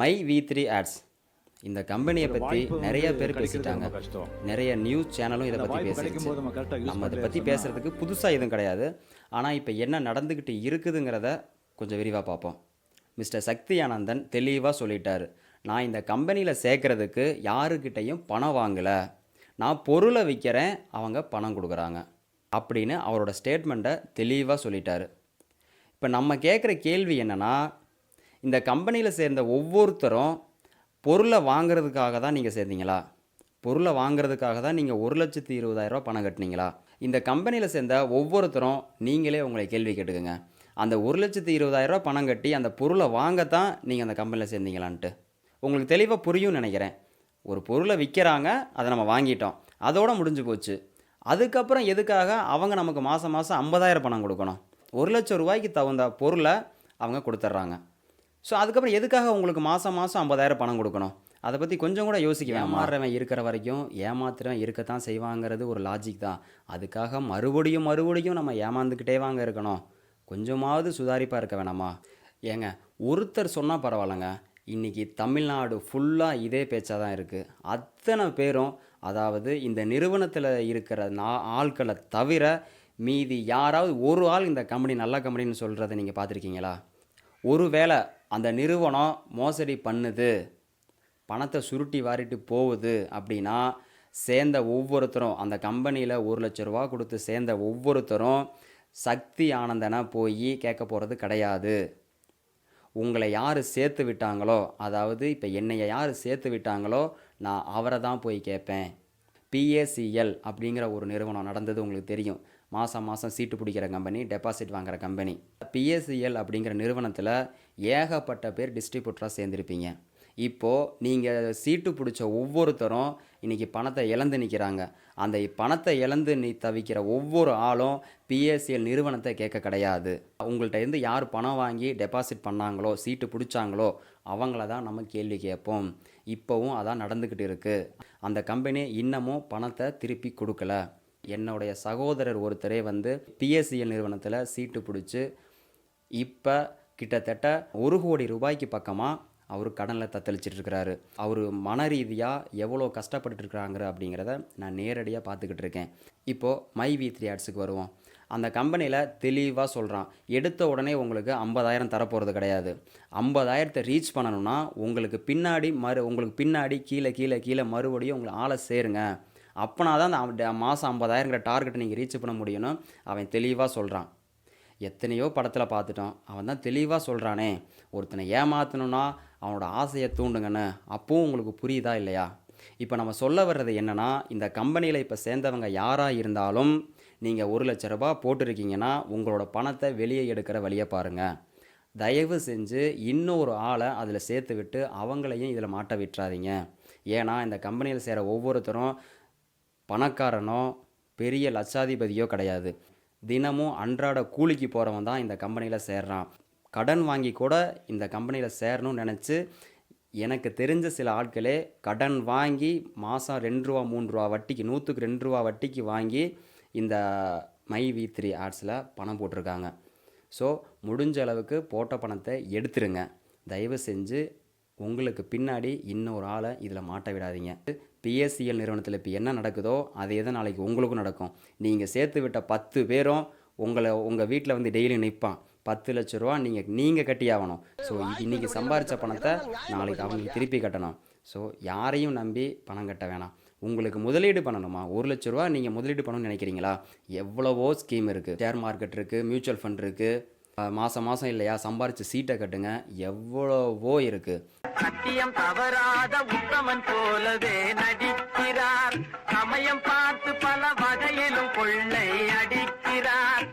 My we three ads. இந்த கம்பெனியை பற்றி நிறைய பேர் பேசிட்டாங்க. நிறைய நியூஸ் சேனலும் இதை பற்றி பேசிடுச்சு. நம்ம அதை பற்றி பேசுகிறதுக்கு புதுசாக எதுவும் கிடையாது. ஆனால் இப்போ என்ன நடந்துக்கிட்டு இருக்குதுங்கிறத கொஞ்சம் விரிவாக பார்ப்போம். மிஸ்டர் சக்தி ஆனந்தன் தெளிவாக சொல்லிட்டாரு. நான் இந்த கம்பெனியில் சேர்க்கறதுக்கு யாருக்கிட்டையும் பணம் வாங்கலை. நான் பொருளை விற்கிறேன் அவங்க பணம் கொடுக்குறாங்க. அப்படின்னு அவரோட ஸ்டேட்மெண்ட்டை தெளிவாக சொல்லிட்டாரு. இப்போ நம்ம கேட்குற கேள்வி என்னென்னா இந்த கம்பெனியில் சேர்ந்த ஒவ்வொருத்தரும் பொருளை வாங்குறதுக்காக தான் நீங்கள் சேர்ந்தீங்களா? பொருளை வாங்குறதுக்காக தான் நீங்கள் ஒரு லட்சத்தி இருபதாயிரரூபா பணம் கட்டினீங்களா? இந்த கம்பெனியில் சேர்ந்த ஒவ்வொருத்தரும் நீங்களே உங்களை கேள்வி கேட்டுக்கோங்க. அந்த ஒரு லட்சத்தி இருபதாயிரரூபா பணம் கட்டி அந்த பொருளை வாங்கத்தான் நீங்கள் அந்த கம்பெனியில் சேர்ந்தீங்களான்ட்டு. உங்களுக்கு தெளிவாக புரியும்னு நினைக்கிறேன். ஒரு பொருளை விற்கிறாங்க அதை நம்ம வாங்கிட்டோம். அதோட முடிஞ்சு போச்சு. அதுக்கப்புறம் எதுக்காக அவங்க நமக்கு மாதம் மாதம் ஐம்பதாயிரம் பணம் கொடுக்கணும்? ஒரு லட்சம் ரூபாய்க்கு தகுந்த பொருளை அவங்க கொடுத்துட்றாங்க. ஸோ அதுக்கப்புறம் எதுக்காக உங்களுக்கு மாதம் மாதம் ஐம்பதாயிரம் பணம் கொடுக்கணும்? அதை பற்றி கொஞ்சம் கூட யோசிக்க ஏமாறுறவன் இருக்கிற வரைக்கும் ஏமாத்துறவன் இருக்கத்தான் செய்வாங்கிறது ஒரு லாஜிக் தான். அதுக்காக மறுபடியும் மறுபடியும் நம்ம ஏமாந்துக்கிட்டே வாங்க இருக்கணும். கொஞ்சமாவது சுதாரிப்பாக இருக்க வேணாமா? ஏங்க ஒருத்தர் சொன்னால் பரவாயில்லைங்க. இன்றைக்கி தமிழ்நாடு ஃபுல்லாக இதே பேச்சாக தான் இருக்குது அத்தனை பேரும் அதாவது இந்த நிறுவனத்தில் இருக்கிற நா ஆட்களை தவிர மீதி யாராவது ஒரு ஆள் இந்த கம்பெனி நல்ல கம்பெனின்னு சொல்கிறத நீங்கள் பார்த்துருக்கீங்களா? ஒருவேளை அந்த நிறுவனம் மோசடி பண்ணுது பணத்தை சுருட்டி வாரிட்டு போகுது அப்படின்னா சேர்ந்த ஒவ்வொருத்தரும் அந்த கம்பெனியில் ஒரு லட்ச ரூபா கொடுத்து சேர்ந்த ஒவ்வொருத்தரும் சக்தி ஆனந்தனாக போய் கேட்க போகிறது கிடையாது. உங்களை யார் சேர்த்து விட்டாங்களோ அதாவது இப்போ என்னையை யார் சேர்த்து விட்டாங்களோ நான் அவரை தான் போய் கேட்பேன். பிஏசிஎல் அப்படிங்கிற ஒரு நிறுவனம் நடந்தது உங்களுக்கு தெரியும். மாதம் மாதம் சீட்டு பிடிக்கிற கம்பெனி டெபாசிட் வாங்குற கம்பெனி பிஎஸ்சிஎல் அப்படிங்கிற நிறுவனத்தில் ஏகப்பட்ட பேர் டிஸ்ட்ரிபியூட்டராக சேர்ந்துருப்பீங்க. இப்போது நீங்கள் சீட்டு பிடிச்ச ஒவ்வொருத்தரும் இன்றைக்கி பணத்தை இழந்து நிற்கிறாங்க அந்த பணத்தை இழந்து நீ தவிக்கிற ஒவ்வொரு ஆளும் பிஎஸ்சிஎல் நிறுவனத்தை கேட்க கிடையாது. உங்கள்கிட்ட இருந்து யார் பணம் வாங்கி டெபாசிட் பண்ணாங்களோ சீட்டு பிடிச்சாங்களோ அவங்கள தான் நம்ம கேள்வி கேட்போம். இப்போவும் அதான் நடந்துக்கிட்டு இருக்குது அந்த கம்பெனி இன்னமும் பணத்தை திருப்பி கொடுக்கல. என்னுடைய சகோதரர் ஒருத்தரே வந்து பிஎஸ்சிஎல் நிறுவனத்தில் சீட்டு பிடிச்சி இப்போ கிட்டத்தட்ட ஒரு கோடி ரூபாய்க்கு பக்கமாக அவர் கடனில் தத்தளிச்சிட்டு இருக்கிறாரு அவர் மன ரீதியாக எவ்வளோ கஷ்டப்பட்டு இருக்கிறாங்கிற அப்படிங்கிறத நான் நேரடியாக பார்த்துக்கிட்டு இருக்கேன் இப்போது மை வி த்ரீ ஆட்ஸுக்கு வருவோம். அந்த கம்பெனியில் தெளிவாக சொல்கிறான் எடுத்த உடனே உங்களுக்கு ஐம்பதாயிரம் தரப்போகிறது கிடையாது. ஐம்பதாயிரத்தை ரீச் பண்ணணும்னா உங்களுக்கு பின்னாடி மறு உங்களுக்கு பின்னாடி கீழே கீழே கீழே மறுபடியும் உங்களை ஆளை சேருங்க. அப்போனா தான் அந்த மாதம் ஐம்பதாயிரங்கிற டார்கெட்டை நீங்கள் ரீச் பண்ண முடியும்னு அவன் தெளிவாக சொல்கிறான் எத்தனையோ படத்தில் பார்த்துட்டோம். அவன் தான் தெளிவாக சொல்கிறானே ஒருத்தனை ஏமாற்றணும்னா அவனோட ஆசையை தூண்டுங்கன்னு. அப்பவும் உங்களுக்கு புரியுதா இல்லையா? இப்போ நம்ம சொல்ல வர்றது என்னென்னா இந்த கம்பெனியில் இப்போ சேர்ந்தவங்க யாராக இருந்தாலும் நீங்கள் ஒரு லட்ச ரூபா போட்டிருக்கீங்கன்னா உங்களோட பணத்தை வெளியே எடுக்கிற வழியை பாருங்கள் தயவு செஞ்சு இன்னொரு ஆளை அதில் சேர்த்து விட்டு அவங்களையும் இதில் மாட்ட விட்டுறாதீங்க. ஏன்னா இந்த கம்பெனியில் சேர ஒவ்வொருத்தரும் பணக்காரனோ பெரிய லட்சாதிபதியோ கிடையாது. தினமும் அன்றாட கூலிக்கு போகிறவன் தான் இந்த கம்பெனியில் சேர்றான். கடன் வாங்கி கூட இந்த கம்பெனியில் சேரணும்னு நினச்சி எனக்கு தெரிஞ்ச சில ஆட்களே கடன் வாங்கி மாதம் ரெண்டு ரூபா மூணு ரூபா வட்டிக்கு நூற்றுக்கு ரெண்டு ரூபா வட்டிக்கு வாங்கி இந்த மை வி த்ரீ ஆர்ட்ஸில் பணம் போட்டிருக்காங்க. ஸோ முடிஞ்ச அளவுக்கு போட்ட பணத்தை எடுத்துருங்க. தயவு செஞ்சு உங்களுக்கு பின்னாடி இன்னொரு ஆளை இதில் மாட்ட விடாதீங்க. பிஎஸ்சிஎல் நிறுவனத்தில் இப்போ என்ன நடக்குதோ அதே தான் நாளைக்கு உங்களுக்கும் நடக்கும். நீங்கள் சேர்த்து விட்ட பத்து பேரும் உங்களை உங்கள் வீட்டில் வந்து டெய்லி நிற்பான் பத்து லட்ச ரூபா நீங்கள் நீங்கள் கட்டி ஆகணும். ஸோ இன்றைக்கி சம்பாரித்த பணத்தை நாளைக்கு அவங்களுக்கு திருப்பி கட்டணும். ஸோ யாரையும் நம்பி பணம் கட்ட வேணாம். உங்களுக்கு முதலீடு பண்ணணுமா? ஒரு லட்ச ரூபா நீங்கள் முதலீடு பண்ணணும்னு நினைக்கிறீங்களா? எவ்வளவோ ஸ்கீம் இருக்குது ஷேர் மார்க்கெட் இருக்குது மியூச்சுவல் ஃபண்ட் இருக்குது மாதம் மாதம் இல்லையா? சம்பாரித்து சீட்டை கட்டுங்க. எவ்வளவோ இருக்குது சத்தியம் தவறாத உத்தமன் போலவே நடிக்கிறார். சமயம் பார்த்து பல வகையிலும் கொள்ளை அடிக்கிறார்.